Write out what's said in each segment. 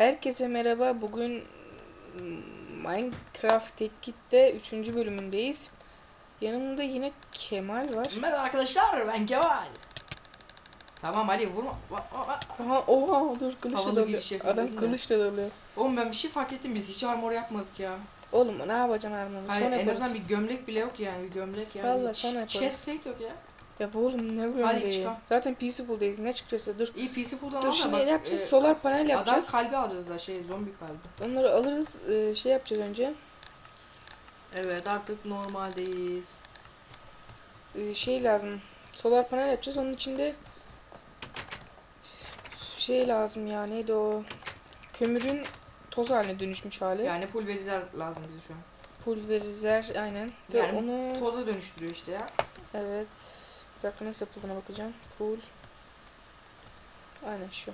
Herkese merhaba. Bugün Minecraft Tek Git'te 3. bölümündeyiz. Yanımda yine Kemal var. Merhaba arkadaşlar ben Kemal. Tamam Ali vurma. Tamam oha dur kılıçla dalıyor. Adam kılıçla dalıyor. Oğlum ben bir şey fark ettim biz hiç armor yapmadık ya. Oğlum ne yapacaksın armonu? Hayır en yaparız. azından bir gömlek bile yok yani bir gömlek Salla, yani. sonra yaparız. Chest plate yok ya. Ya oğlum ne Hadi çıkalım. Zaten Peaceful'dayız. Ne çıkacağız dur. İyi peaceful'dan Dur şimdi ne yapacağız? e, Solar panel Adam yapacağız. kalbi alacağız da şey zombi kalbi. Onları alırız. e, şey yapacağız önce. Evet artık normaldeyiz. e, şey lazım. Solar panel yapacağız. Onun içinde şey lazım ya neydi o? Kömürün toz haline dönüşmüş hali. Yani pulverizer lazım bize şu an. Pulverizer aynen. Ve Yani onu Toza dönüştürüyor işte ya. evet. Bir dakika nasıl yapıldığına bakacağım. Pul. Aynen şu.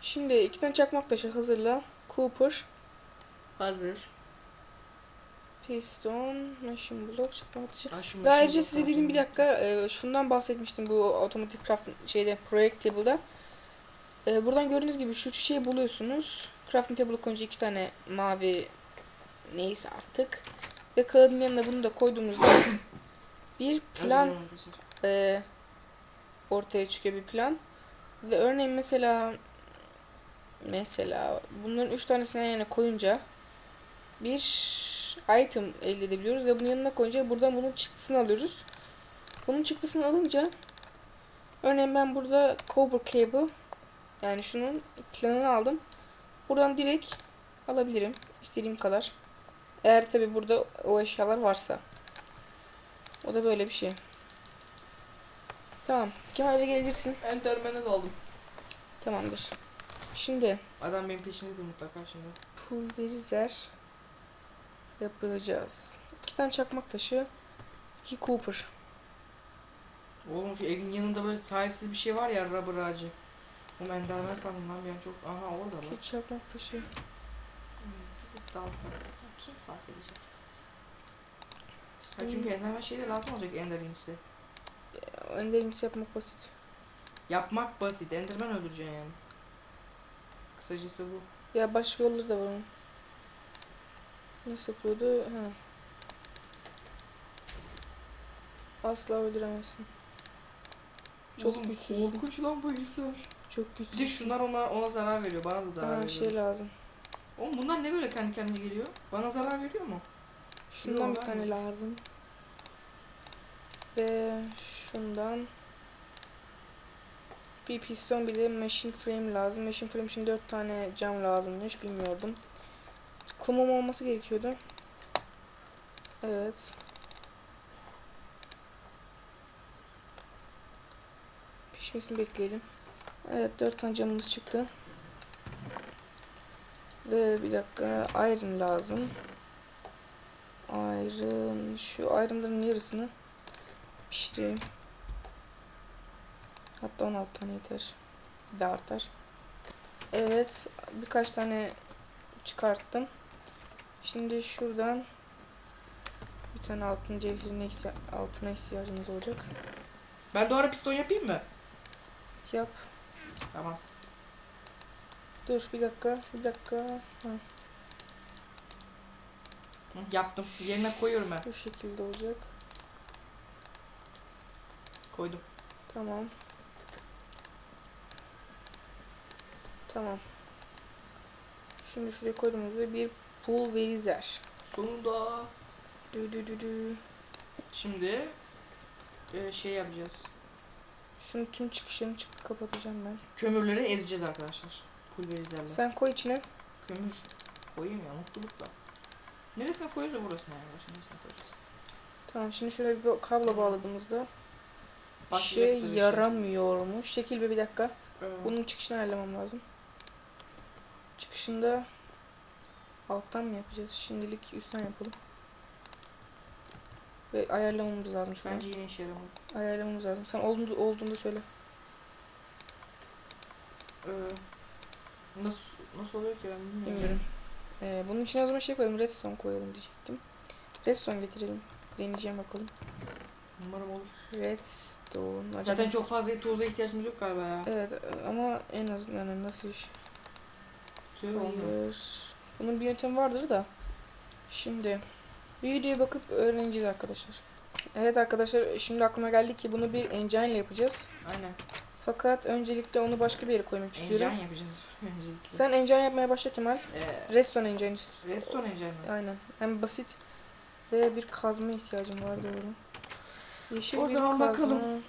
Şimdi iki tane çakmak taşı hazırla. Cooper, Hazır. piston, machine block, çakmak taşı. Şu Ve ayrıca size dedim bir dakika e, şundan bahsetmiştim bu otomatik craft şeyde project table'da. E, buradan gördüğünüz gibi şu şeyi buluyorsunuz. Crafting table'a koyunca iki tane mavi neyse artık. Ve kağıdın yanına bunu da koyduğumuzda bir plan e, ortaya çıkıyor bir plan. Ve örneğin mesela mesela bunların üç tanesini yan yana koyunca bir item elde edebiliyoruz ve bunun yanına koyunca buradan bunun çıktısını alıyoruz. Bunun çıktısını alınca örneğin ben burada copper cable yani şunun planını aldım. Buradan direkt alabilirim istediğim kadar. Eğer tabi burada o eşyalar varsa. O da böyle bir şey. Tamam. Kemal eve gelebilirsin. Enderman'ı da aldım. Tamamdır. Şimdi Adam benim peşimdedir mutlaka şimdi. pulverizer yapacağız. İki tane çakmak taşı, iki Cooper. Oğlum şu evin yanında böyle sahipsiz bir şey var ya rubber ağacı. O enderman sandım lan ben çok. Aha orada lan. İki çakmak taşı. Gidip dalsın. Kim fark edecek? Ha çünkü enderman şeyde lazım olacak ender incisi. Enderings yapmak basit. Yapmak basit. Enderman öldüreceksin yani. Kısacası bu. Ya başka yolları da var onun. Nasıl yapıyordu? Ha. Asla öldüremezsin. Çok Oğlum, güçsüzsün. Korkunç lan bu herifler. Çok Bir de güçsüz. şunlar ona ona zarar veriyor. Bana da zarar Ha, veriyor. şey lazım. Oğlum bunlar ne böyle kendi kendine geliyor? Bana zarar veriyor mu? Şundan bir tane lazım. Ve şundan bir piston bir de machine frame lazım. Machine frame için 4 tane cam lazımmış. Bilmiyordum. Kumum olması gerekiyordu. Evet. Pişmesini bekleyelim. Evet 4 tane camımız çıktı. Ve bir dakika iron lazım. Iron. Şu iron'ların yarısını pişireyim. Hatta 16 tane yeter. Bir de artar. Evet. Birkaç tane çıkarttım. Şimdi şuradan bir tane altın cevherine altına ihtiyacımız olacak. Ben ara piston yapayım mı? Yap. Tamam. Dur bir dakika. Bir dakika. Ha, Hı, yaptım. Yerine koyuyorum ben. bu şekilde olacak. Koydum. Tamam. Tamam. Şimdi şuraya koyduğumuzda bir pulverizer. Sonunda. Dü dü dü dü. Şimdi e, şey yapacağız. Şunun tüm çıkışını çık kapatacağım ben. Kömürleri ezeceğiz arkadaşlar. Pulverizerle. Sen koy içine. Kömür koyayım ya mutlulukla. Neresine koyuyorsa burasına. Başka neresine koyacağız. Tamam şimdi şöyle bir kablo bağladığımızda bir şey işte. yaramıyormuş. Çekil be bir dakika. Ee, Bunun çıkışını ayarlamam lazım. Çıkışında alttan mı yapacağız? Şimdilik üstten yapalım. Ve ayarlamamız lazım şu an. bence yine işe yaramadı. Ayarlamamız lazım. Sen olduğunda, olduğunda söyle. Ee, nasıl nasıl oluyor ki ben bilmiyorum. Bilmiyorum. Ee, bunun için o zaman şey koyalım. Redstone koyalım diyecektim. Redstone getirelim. Deneyeceğim bakalım. Umarım olur. Redstone. Acaba... Zaten çok fazla toza ihtiyacımız yok galiba ya. Evet ama en azından yani nasıl iş? Hayır. Bunun bir yöntemi vardır da. Şimdi bir videoya bakıp öğreneceğiz arkadaşlar. Evet arkadaşlar şimdi aklıma geldi ki bunu bir engine ile yapacağız. Aynen. Fakat öncelikle onu başka bir yere koymak istiyorum. Engine yapacağız öncelikle. Sen engine yapmaya başla Kemal. Ee, Redstone engine istiyorum. Redstone engine mi? Aynen. Hem basit ve bir kazma ihtiyacım var doğru. Yeşil O bir zaman kazma. bakalım.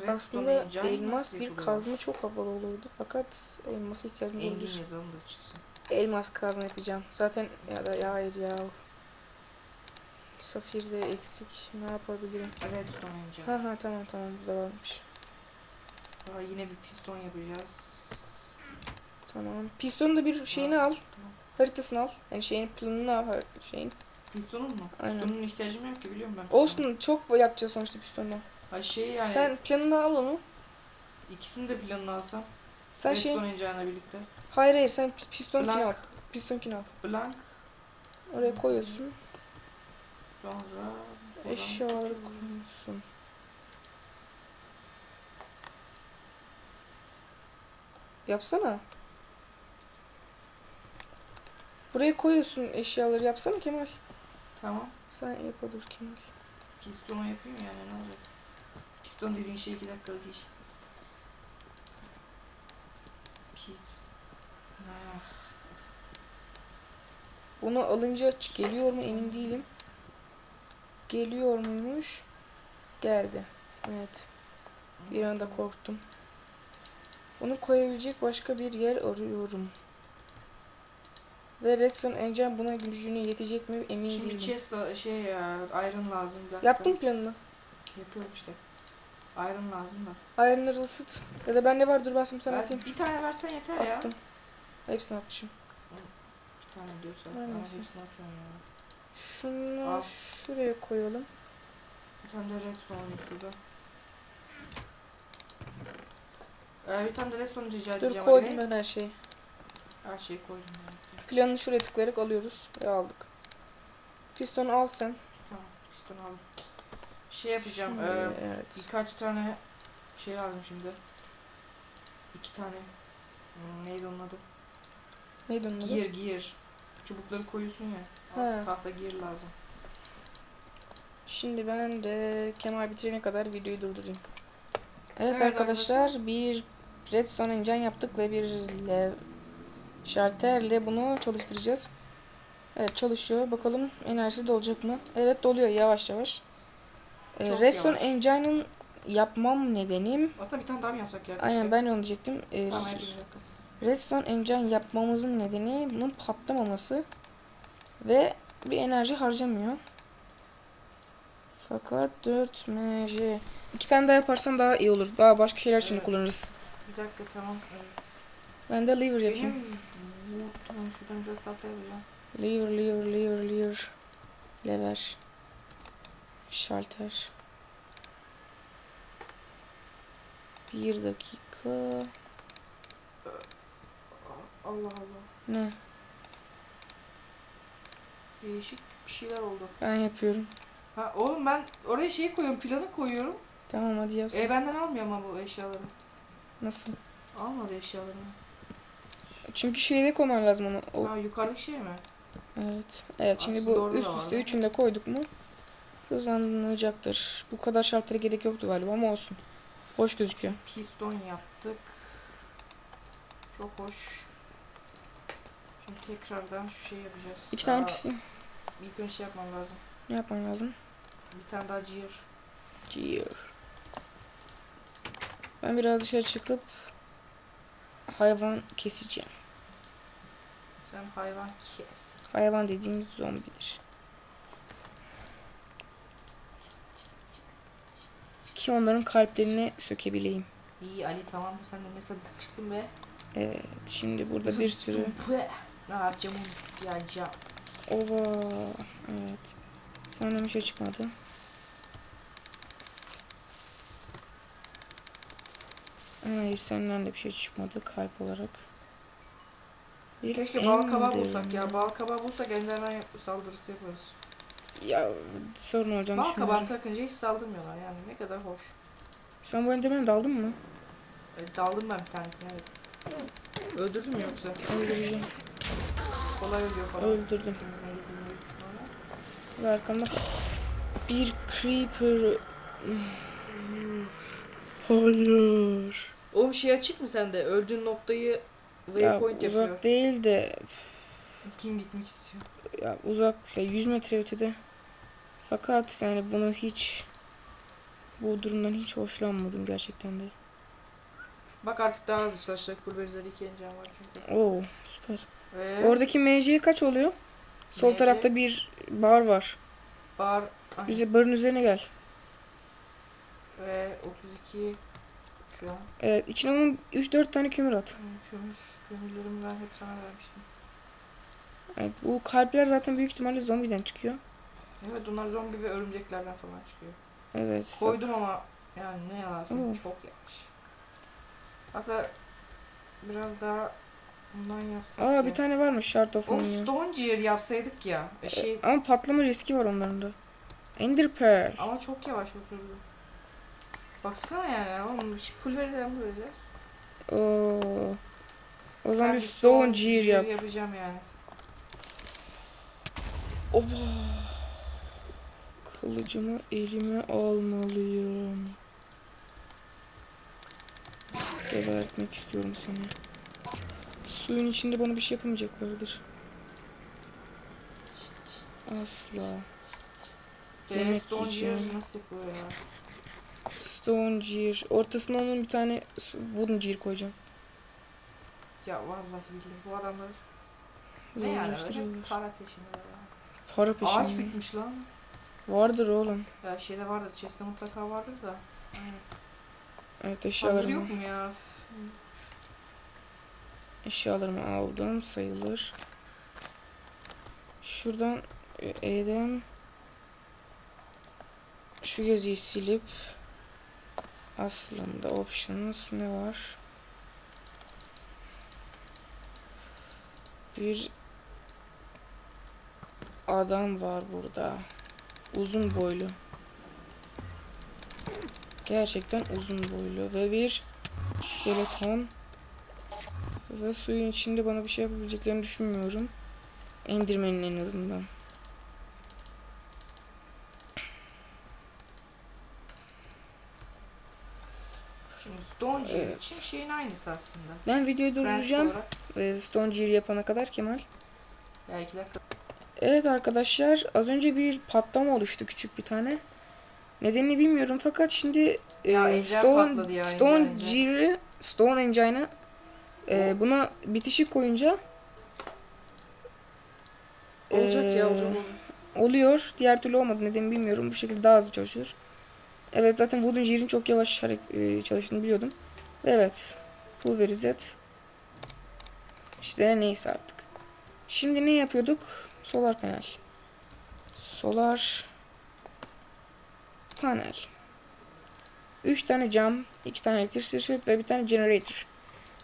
Redstone Aslında elmas bir yapılıyor? kazma çok havalı olurdu fakat elmas ihtiyacım Engin olabilir. yazalım da çıksın. Elmas kazma yapacağım. Zaten ya da ya hayır ya. Safir de eksik. Ne yapabilirim? Redstone engine. Ha ha tamam tamam bu da varmış. Daha yine bir piston yapacağız. Tamam. Pistonun da bir şeyini al. Tamam. Haritasını al. Yani şeyin planını al. Şeyin. Pistonun mu? Aynen. Pistonun ihtiyacım yok ki biliyorum ben. pistonu. Olsun çok yapacağız sonuçta pistondan. Ha şey yani Sen planını al onu. ikisini de planını alsam. Sen şey Redstone engine'la birlikte. Hayır hayır sen pistonkini al. Pistonkini al. blank Oraya koyuyorsun. sonra Eşyaları koyuyorsun. Yapsana. Buraya koyuyorsun eşyaları yapsana Kemal. Tamam. Sen yapa dur Kemal. Pistonu yapayım yani ne olacak? Piston dediğin şey 2 dakikalık iş. Pis. Ha. Bunu alınca geliyor mu emin değilim. Geliyor muymuş? Geldi. Evet. Bir anda korktum. Bunu koyabilecek başka bir yer arıyorum. Ve Redstone Engine buna gücünü yetecek mi emin Şimdi değilim. chest da- şey ya iron lazım bir dakika. Yaptım planını. Yapıyorum işte. Iron lazım da. Ayarları ısıt. Ya da bende var dur ben sana Ben- atayım. bir tane versen yeter ya. Attım. Hepsini atmışım. Bir tane diyorsa. Ver Ben hepsini atıyorum ya. Şunu Al. şuraya koyalım. Bir tane de redstone şurada. Ee, bir tane de redstone rica Dur edeceğim koydum Ali. ben her şeyi. Her şeyi koydum ben. Planını şuraya tıklayarak alıyoruz ve aldık. Pistonu al sen. Tamam piston aldım. Şey yapacağım. Şimdi, ee, evet. birkaç tane şey lazım şimdi. İki tane. Hmm, neydi onun adı? Neydi onun adı? Gear gear. Çubukları koyuyorsun ya. He. Tahta gear lazım. Şimdi ben de Kemal bitirene kadar videoyu durdurayım. Evet, Evet arkadaşlar bir Redstone engine yaptık ve bir lev şalterle bunu çalıştıracağız. Evet çalışıyor. Bakalım enerjisi dolacak mı? Evet doluyor yavaş yavaş. Ee, Çok Redstone yavaş. engine'ın yapmam nedenim Aslında bir tane daha mı yapsak ya? aynen ben onu diyecektim. Ee, Tamam. Redstone engine yapmamızın nedeni bunun patlamaması ve bir enerji harcamıyor. Fakat 4 mj iki tane daha yaparsan daha iyi olur. Daha başka şeyler için Evet. kullanırız. Bir dakika tamam. Ben de lever yapayım. Benim tamam şuradan biraz tahta yapacağım. Lever, lever, lever, lever. Lever. Şalter. Bir dakika. Allah Allah. Ne? Değişik bir şeyler oldu. Ben yapıyorum. Ha oğlum ben oraya şey koyuyorum, planı koyuyorum. Tamam hadi yap. E benden almıyor ama bu eşyaları. Nasıl? Almadı eşyalarını. Çünkü şeyde koyman lazım onu. O Ha yukarıdaki şey mi? Evet. Evet şimdi Aslında bu üst üste üçünü de koyduk mu hızlanacaktır. Bu kadar şartlara gerek yoktu galiba ama olsun. Hoş gözüküyor. Piston yaptık. Çok hoş. Şimdi tekrardan şu şey yapacağız. İki tane Aa, piston. İlk önce şey yapmam lazım. Ne yapman lazım? Bir tane daha gear. Gear. Ben biraz dışarı çıkıp hayvan keseceğim. Sen hayvan kes. Hayvan dediğimiz zombidir. Ki onların kalplerini sökebileyim. İyi Ali tamam sen de ne sadist çıktın be. Evet. Şimdi burada bir sürü Aa camım ya cam. Ova. Evet. Senden bir şey çıkmadı. Hayır senden de bir şey çıkmadı kalp olarak. Bir Keşke bal kabağı bulsak ya. Bal kabağı bulsak enderman yap- saldırısı yaparız. Ya sorun olacağını Bal düşünüyorum. kabağı takınca hiç saldırmıyorlar yani. Ne kadar hoş. Sen bu enderman'e daldın mı? E, daldım ben bir tanesine evet. Öldürdün mü yoksa? Öldüreceğim. Kolay ölüyor falan. Öldürdüm. Ve arkamda bir creeper. Hayır. Oğlum şey açık mı sende? Öldüğün noktayı Ya waypoint uzak yapıyor. değil de Kim gitmek istiyor? ya uzak şey 100 metre ötede. Fakat yani bunu hiç bu durumdan hiç hoşlanmadım gerçekten de. Bak artık daha hızlı çalışacak. Pulverizleri iki encan var çünkü. Oo süper. Ve Oradaki MC kaç oluyor? Sol MC? tarafta bir bar var. bar Ay, Bize barın üzerine gel. ve 32 şu an. Evet içine onun 3-4 tane kömür at. Kömür, kömürlerimi ben hep sana vermiştim. Evet bu kalpler zaten büyük ihtimalle zombiden çıkıyor. Evet onlar zombi ve örümceklerden falan çıkıyor. Evet. Koydum ama yani ne yalan söyleyeyim çok yavaş. Aslında biraz daha bundan yapsak Aa ya. bir tane varmış Shard of Oğlum Moon ya. Stone Gear yapsaydık ya. E şey Ama patlama riski var onların da. Ender Pearl. ama çok yavaş oturdu. Baksana yani oğlum hiç pulverizer pulverizer. Oo. O zaman Ben bir Stone Gear yap. yapacağım yani. Oba. Kılıcımı elime almalıyım. Gebertmek istiyorum seni. Suyun içinde bana bir şey yapamayacaklardır. Asla. Ve Yemek yiyeceğim. nasıl yapılıyor ya? Stone Gear. Ortasına onun bir tane Wooden Gear koyacağım. Ya vallahi billahi bu adamlar ne yani öyle para peşinde. Para Ağaç peşinde. bitmiş lan. Vardır oğlum. Ya şeyde vardır, chest'te mutlaka vardır da. Aynen. Evet Hazır eşyalarımı, yok mu ya? eşyalarımı aldım sayılır. Şuradan E'den şu yazıyı silip aslında options ne var? Bir adam var burada. Uzun boylu. Gerçekten uzun boylu ve bir skeleton ve suyun içinde bana bir şey yapabileceklerini düşünmüyorum. Endirmenin en azından. Şimdi Stone Gear Evet. için şeyin aynısı aslında. Ben videoyu durduracağım. e, Stone Gear yapana kadar Kemal. Ya iki dakika. Evet arkadaşlar az önce bir patlama oluştu küçük bir tane. Nedenini bilmiyorum fakat şimdi e, Ya, Stone, ya, Stone. Gear'ı Stone Engine'ı e, O- buna bitişik koyunca Olacak Ee, ya olacak olacak. oluyor. Diğer türlü olmadı nedenini bilmiyorum. Bu şekilde daha hızlı çalışıyor. Evet zaten Wooden Gear'in çok yavaş e, çalıştığını biliyordum. Ve evet. Pulverizet. İşte neyse artık. Şimdi ne yapıyorduk? Solar panel. Solar panel. 3 tane cam, 2 tane elektrik circuit ve bir tane generator.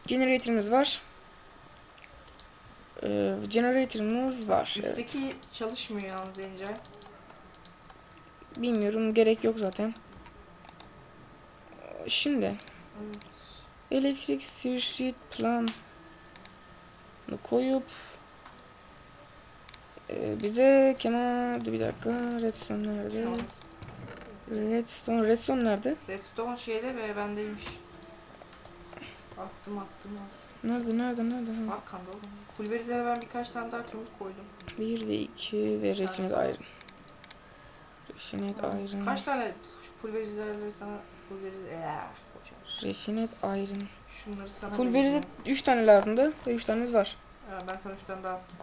Generator'ımız var. Ee, generator'ımız var. Evet. Üstteki çalışmıyor yalnız Angel. Bilmiyorum gerek yok zaten. Şimdi Evet. Elektrik circuit plan koyup e, bize Kemal dur bir dakika redstone nerede? Redstone redstone nerede? Redstone şeyde ve bendeymiş. Attım attım. al. Nerede nerede nerede? Ha. Arkanda oğlum. Pulverizere ben birkaç tane daha kömür koydum. 1 ve 2 ve refined iron. Refined iron. Kaç tane şu pulverizerleri sana pulverizer eee koyacağım. Refined iron. Şunları sana Pulverize vereceğim. 3 tane lazımdı ve 3 tanemiz var. Ha, ben sana üç tane daha attım.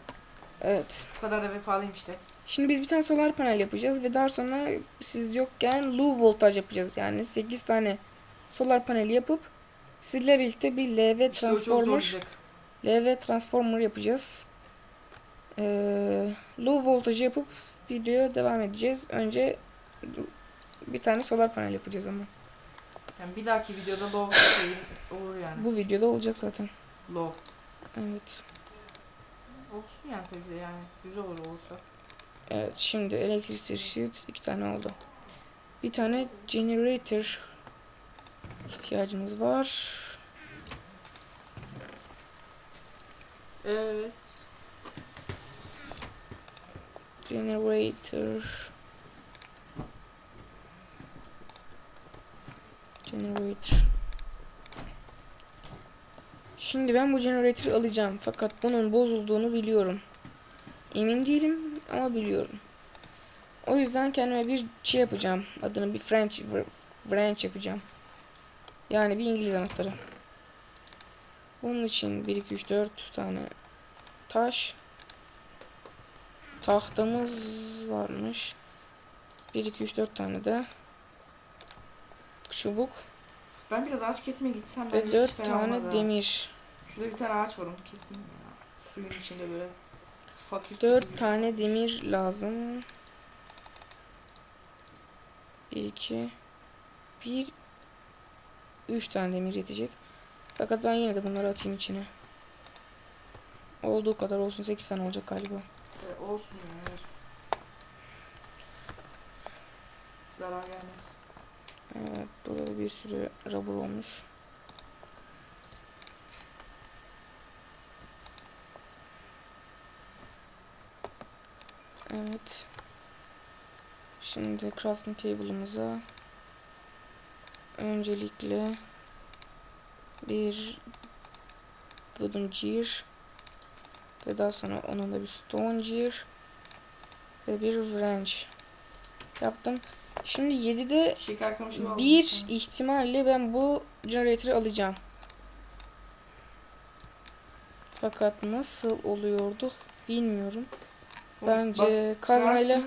Evet. Bu kadar da vefalıyım işte. Şimdi biz bir tane solar panel yapacağız ve daha sonra siz yokken low voltaj yapacağız. Yani 8 tane solar paneli yapıp sizle birlikte bir LV İşte transformer. LV transformer yapacağız. Ee, low voltajı yapıp videoya devam edeceğiz. Önce bir tane solar panel yapacağız ama. Yani bir dahaki videoda low şeyin olur yani. Bu videoda olacak zaten. Low. Evet. Olsun yani tabii de yani. Güzel olur olursa. Evet şimdi elektrik circuit iki tane oldu. Bir tane generator ihtiyacımız var. Evet. Generator. Generator. Şimdi ben bu generator'ı alacağım. Fakat bunun bozulduğunu biliyorum. Emin değilim ama biliyorum. O yüzden kendime bir şey yapacağım. Adını bir French branch yapacağım. Yani bir İngiliz anahtarı. Bunun için 1 2 3 4 tane taş tahtamız varmış. 1 2 3 4 tane de çubuk Ben biraz ağaç kesmeye gitsem ve bence hiç 4 fena tane olmaz ha. demir. Şurada bir tane ağaç var onu keseyim ya. Suyun içinde böyle fakir 4 gibi. tane demir lazım. 1 2 1 3 tane demir yetecek. Fakat ben yine de bunları atayım içine. Olduğu kadar olsun 8 tane olacak galiba. Ee, olsun ya. ver. Zarar gelmez. Evet burada bir sürü rubber olmuş. Evet. Şimdi crafting table'ımıza öncelikle bir wooden gear ve daha sonra onun da bir stone gear ve bir wrench yaptım. Şimdi 7'de Şeker bir ihtimalle ben bu generator'ı alacağım. Fakat nasıl oluyordu bilmiyorum. Bence kazmayla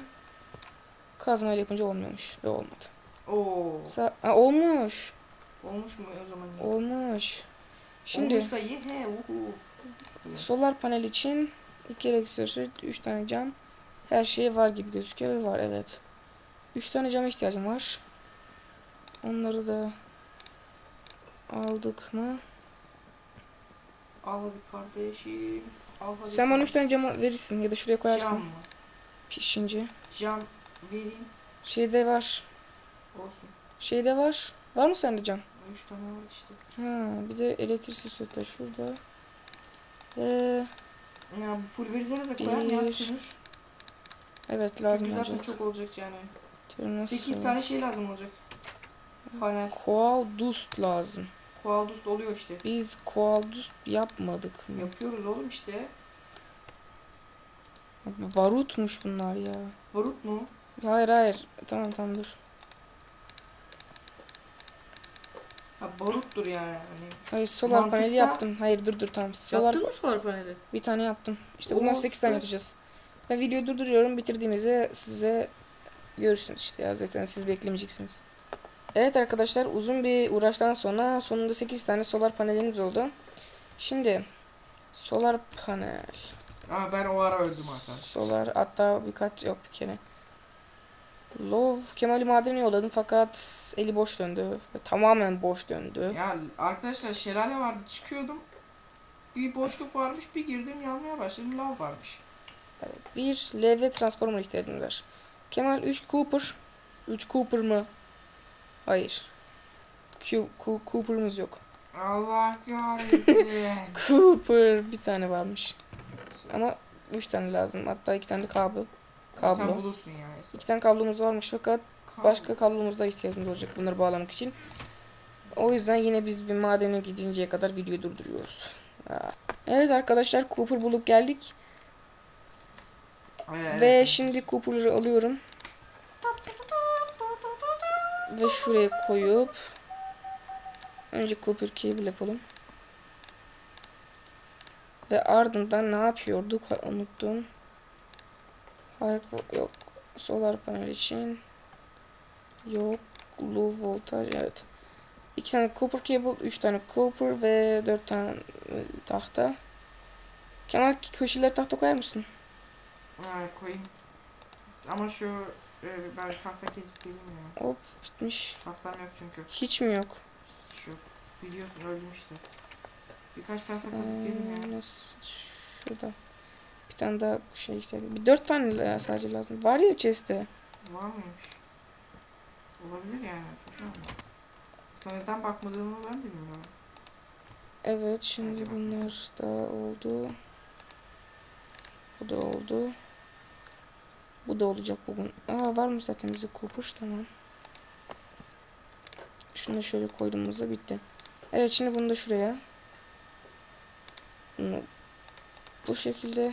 kazmayla yapınca olmuyormuş ve olmadı. Oo. Sa Aa, olmuş. Olmuş mu o zaman? iyi. Olmuş. Şimdi Olmuşsa iyi. He uhu. solar panel için iki elektrikli 3 tane cam her şey var gibi gözüküyor ve var evet. 3 tane cama ihtiyacım var. Onları da aldık mı? Al hadi kardeşim. Al hadi. Sen bana 3 tane cam verirsin ya da şuraya koyarsın. Cam mı? Pişince. Cam vereyim. Şeyde var. Olsun. Şeyde var. Var mı sende cam? Üç tane var işte. Ha, bir de elektrik sesi şurada. Ee, Ya bu pulverizere de koyar ya Bir. evet lazım Çünkü zaten olacak. çok olacak yani. Nasıl? 8 tane şey lazım olacak. Panel. Koal dust lazım. Koal dust oluyor işte. Biz koal dust yapmadık mı? Yapıyoruz oğlum işte. Barutmuş bunlar ya. Barut mu? Hayır hayır. Tamam tamam dur. Ha baruttur yani. Hani. Hayır solar Mantıkta- paneli yaptım. Hayır dur dur tamam. Solar Yaptın mı solar paneli? bir tane yaptım. İşte bundan Oo, 8 tane yapacağız. Ben videoyu durduruyorum. Bitirdiğimizde size görürsünüz işte ya zaten siz beklemeyeceksiniz. Evet arkadaşlar uzun bir uğraştan sonra sonunda 8 tane solar panelimiz oldu. Şimdi solar panel. Aa ben o ara öldüm arkadaşlar. Solar hatta birkaç yok bir kere. Love Kemal'i madene yolladım fakat eli boş döndü. Tamamen boş döndü. Ya arkadaşlar şelale vardı çıkıyordum. Bir boşluk varmış bir girdim yanmaya başladım lav varmış. Evet, bir LV transformer ihtiyacımız var. Kemal 3 Cooper. 3 Cooper mı? Hayır. Q, Q, Cooper'ımız yok. Allah kahretsin. Cooper bir tane varmış. Ama 3 tane lazım. Hatta 2 tane de kablo. Sen Kablo. bulursun ya. 2 tane kablomuz varmış fakat Kablo. başka kablomuz da ihtiyacımız olacak bunları bağlamak için. O yüzden yine biz bir madene gidinceye kadar videoyu durduruyoruz. Evet arkadaşlar Cooper bulup geldik. Evet. Ve şimdi Cooper'ları alıyorum. Ve şuraya koyup önce Cooper cable yapalım. Ve ardından ne yapıyorduk? Ha, unuttum. Hayır yok. Solar panel için yok. Low voltage evet. İki tane Cooper cable, üç tane Cooper ve dört tane tahta. Kemal köşeleri tahta koyar mısın? Ha, koyayım. Ama şu e, ben tahta kesip geleyim ya. Hop bitmiş. Tahtam yok çünkü. Hiç mi yok? Hiç yok. Biliyorsun öldüm işte. Birkaç tahta kazıp geleyim ya. Nasıl? Şurada. Bir tane daha şey ihtiyacım. Bir dört tane sadece lazım. Var ya chest'te. Var mıymış? Olabilir yani. Çok normal. Sana neden bakmadığımı ben de bilmiyorum. Evet şimdi Acaba? bunlar da oldu. Bu da oldu. Bu da olacak bugün. Aa var mı zaten bize Cooper? Tamam. Şunu da şöyle koyduğumuzda bitti. Evet şimdi bunu da şuraya. Bunu bu şekilde.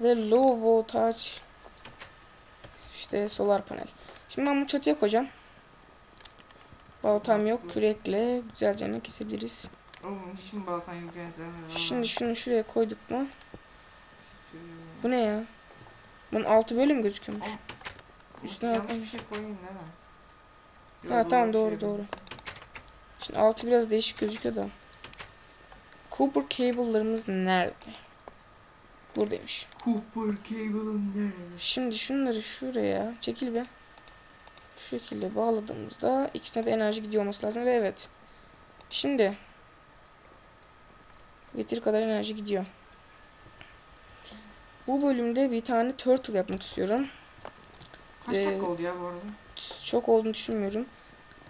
Ve low voltage işte solar panel. Şimdi ben bunu çatıya koyacağım. Baltam yok. Kürekle güzelce kesebiliriz. Oğlum hiç mi baltan yok? Şimdi şunu şuraya koyduk mu? Bu ne ya? Bunun altı böyle mi gözüküyormuş? üstüne Yanlış bakalım. bir şey koyayım değil mi? Ha Yo, tamam şey doğru yapayım. doğru. Şimdi altı biraz değişik gözüküyor da. Cooper cable'larımız nerede? Buradaymış. Cooper cable'ım nerede? Şimdi şunları şuraya çekil be. Şu şekilde bağladığımızda ikisine de enerji gidiyor olması lazım ve evet. Şimdi yeteri kadar enerji gidiyor. Bu bölümde bir tane turtle yapmak istiyorum. Kaç Ee, dakika oldu ya bu arada? Çok olduğunu düşünmüyorum.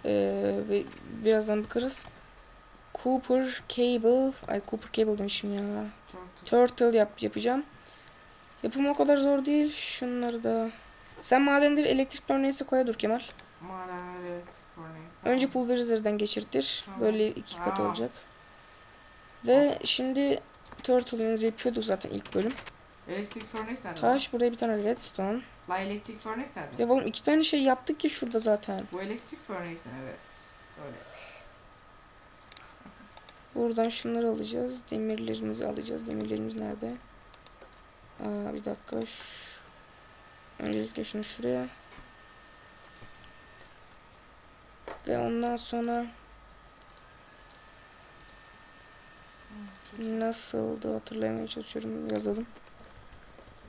Ee, birazdan bakarız. Cooper Cable, ay Cooper Cable demişim ya. Turtle. Turtle yap yapacağım. Yapımı o kadar zor değil. Şunları da. Sen madenleri elektrik furnace'e koya dur Kemal. Madenler elektrik furnace. Önce pulverizer'den geçirtir. Tamam. Böyle iki kat Aa. olacak. Ve şimdi Turtle'ımızı yapıyorduk zaten ilk bölüm. Elektrik furnace nerede? Taş buraya bir tane redstone. La elektrik furnace nerede? Ya oğlum iki tane şey yaptık ki şurada zaten. Bu elektrik furnace mi? Evet. Öyleymiş. Buradan şunları alacağız. Demirlerimizi alacağız. Demirlerimiz nerede? Aa, bir dakika. Ş- Öncelikle şunu şuraya. Ve ondan sonra nasıldı hatırlamaya çalışıyorum. Yazalım.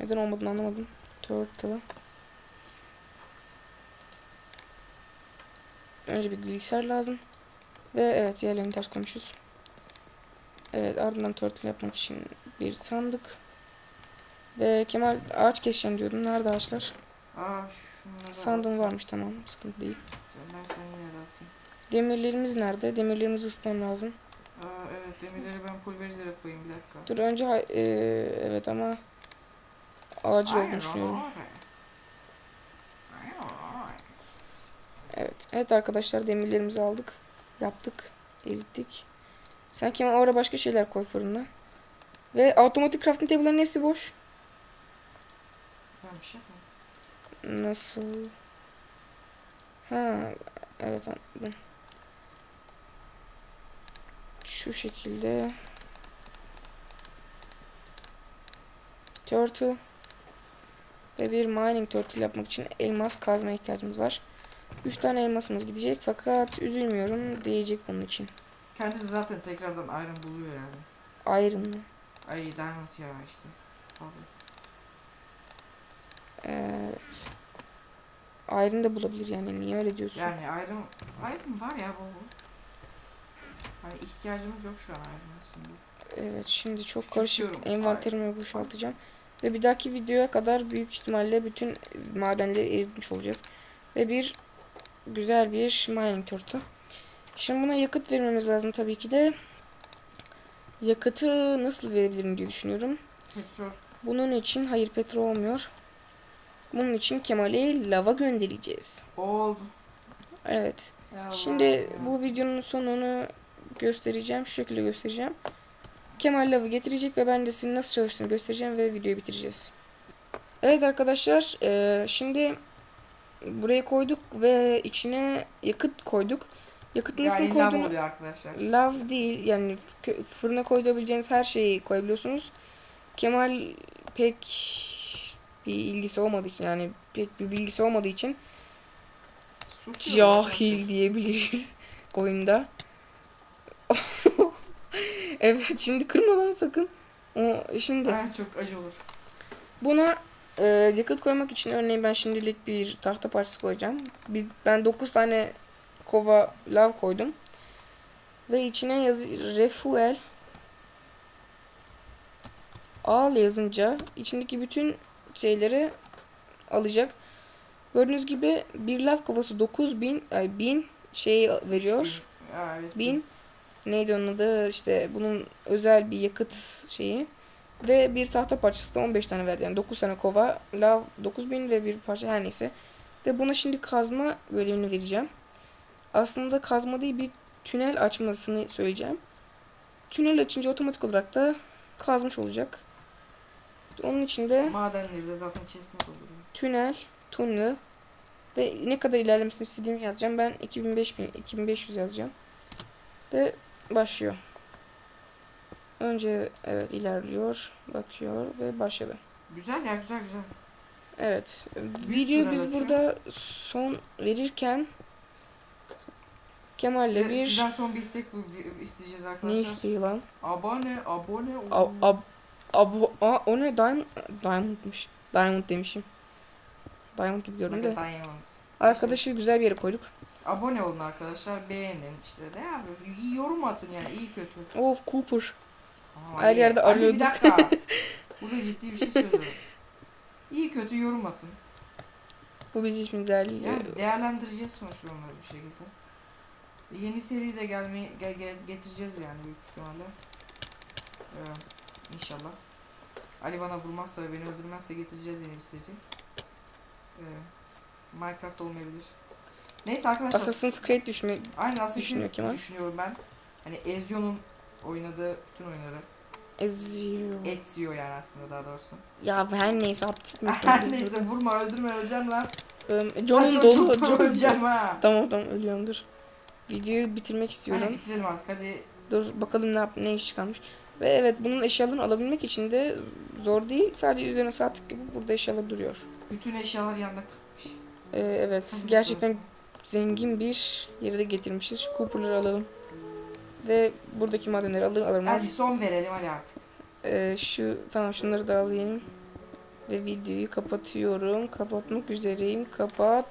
Neden olmadığını anlamadım. Turtle. Önce bir bilgisayar lazım. Ve evet diğerlerini ters koymuşuz. Evet ardından turtle yapmak için bir sandık. Ve Kemal ağaç keseceğim diyordum. Nerede ağaçlar? Aa şunları Sandığım varmış tamam. Sıkıntı değil. Ben seni yine de atayım. Demirlerimiz nerede? Demirlerimizi ısıtmam lazım. Aa evet demirleri ben pulverizere koyayım bir dakika. Dur önce eee, evet ama acil olduğunu düşünüyorum. Evet. Evet arkadaşlar demirlerimizi aldık. Yaptık. Erittik. Sen Kemal oraya başka şeyler koy fırına. Ve otomatik crafting table'ların hepsi boş. Şey. Nasıl? Ha, evet anladım. Şu şekilde. Turtle. Ve bir mining turtle yapmak için elmas kazma ihtiyacımız var. 3 tane elmasımız gidecek fakat üzülmüyorum diyecek bunun için. Kendisi zaten tekrardan iron buluyor yani. Iron'lı. Ay diamond ya işte. Pardon. Evet. Iron da bulabilir yani niye öyle diyorsun? Yani iron, iron var ya bol bol. Hani ihtiyacımız yok şu an iron aslında. Evet şimdi çok karışık envanterimi boşaltacağım. Ve bir dahaki videoya kadar büyük ihtimalle bütün madenleri eritmiş olacağız. Ve bir güzel bir mining turtu. Şimdi buna yakıt vermemiz lazım tabii ki de. Yakıtı nasıl verebilirim diye düşünüyorum. Petrol. Bunun için hayır petrol olmuyor. Bunun için Kemal'e lava göndereceğiz. Oldu. Evet. Ya Şimdi bu videonun sonunu göstereceğim. Şu şekilde göstereceğim. Kemal lavı getirecek ve ben de sizin nasıl çalıştığını göstereceğim ve videoyu bitireceğiz. Evet arkadaşlar eee, şimdi buraya koyduk ve içine yakıt koyduk. Yakıt nasıl yani koyduğunu oluyor arkadaşlar. lav değil yani fırına koyabileceğiniz her şeyi koyabiliyorsunuz. Kemal pek bir ilgisi olmadığı için yani pek bir bilgisi olmadığı için Susuyor cahil diyebiliriz oyunda. Evet şimdi kırma lan sakın. O şimdi Ben çok acı olur. buna e, yakıt koymak için örneğin ben şimdilik bir tahta parçası koyacağım. Biz ben 9 tane kova lav koydum. Ve içine yaz refuel al yazınca içindeki bütün şeyleri alacak. Gördüğünüz gibi bir lav kovası 9000 ay 1000 şey veriyor. Ya, evet. 1000 neydi onun adı işte bunun özel bir yakıt şeyi Ve bir tahta parçası da 15 tane verdi. Yani 9 tane kova, lav 9000 ve bir parça her neyse. Ve buna şimdi kazma görevini vereceğim. Aslında kazma değil bir tünel açmasını söyleyeceğim. Tünel açınca otomatik olarak da kazmış olacak. Onun için de Madenleri de zaten chest'ine dolduruyor. tünel, tunnel ve ne kadar ilerlemesini istediğimi yazacağım. Ben 2005 bin, 2500 yazacağım. Ve başlıyor. Önce evet ilerliyor, bakıyor ve başladı. Güzel ya güzel güzel. Evet. Videoyu biz açıyor. burada son verirken Kemal'le Size, bir Sizden son bir istek isteyeceğiz ne arkadaşlar. isteği lan? Abone, abone Ab, ab, ab, aa, o ne? Diamond, Diamond'mış. Diamond demişim. Diamond gibi gördüm de. Diamonds. Arkadaşı güzel bir yere koyduk. Abone olun arkadaşlar, beğenin işte. Ne yapıyorsun? İyi yorum atın yani, iyi kötü. Of Cooper. Tamam, Her yerde Ali arıyorduk. bir dakika. Burada ciddi bir şey söylüyorum. İyi kötü yorum atın. Bu biz için değerli. Yani değerlendireceğiz sonuçta onları bir şekilde. Yeni seri de gelmeyi gel, gel- getireceğiz yani büyük ihtimalle. Ee, inşallah. Ali bana vurmazsa ve beni öldürmezse getireceğiz yeni bir seri. Ee, Minecraft olmayabilir. Neyse arkadaşlar. Assassin's Creed düşme. Aynen Assassin's düşünüyor Creed Kemal. düşünüyorum ben. Hani Ezio'nun oynadığı bütün oyunları. Ezio. Ezio yani aslında daha doğrusu. Ya her neyse artık Her neyse vurma öldürme öleceğim lan. Um, John'un dolu. John- öleceğim ha. Tamam tamam ölüyorum dur. Videoyu bitirmek Hadi istiyorum. bitirelim artık hadi. Dur bakalım ne yap ne iş çıkarmış. Ve evet bunun eşyalarını alabilmek için de zor değil. Sadece üzerine sağ tık gibi burada eşyalar duruyor. Bütün eşyalar kalmış. Ee, evet Hangisi gerçekten zengin bir yere de getirmişiz. Şu Cooper'ları alalım. Ve buradaki madenleri alır alırmaz. son verelim hadi artık. Ee, şu tamam şunları da alayım. Ve videoyu kapatıyorum. Kapatmak üzereyim. Kapat.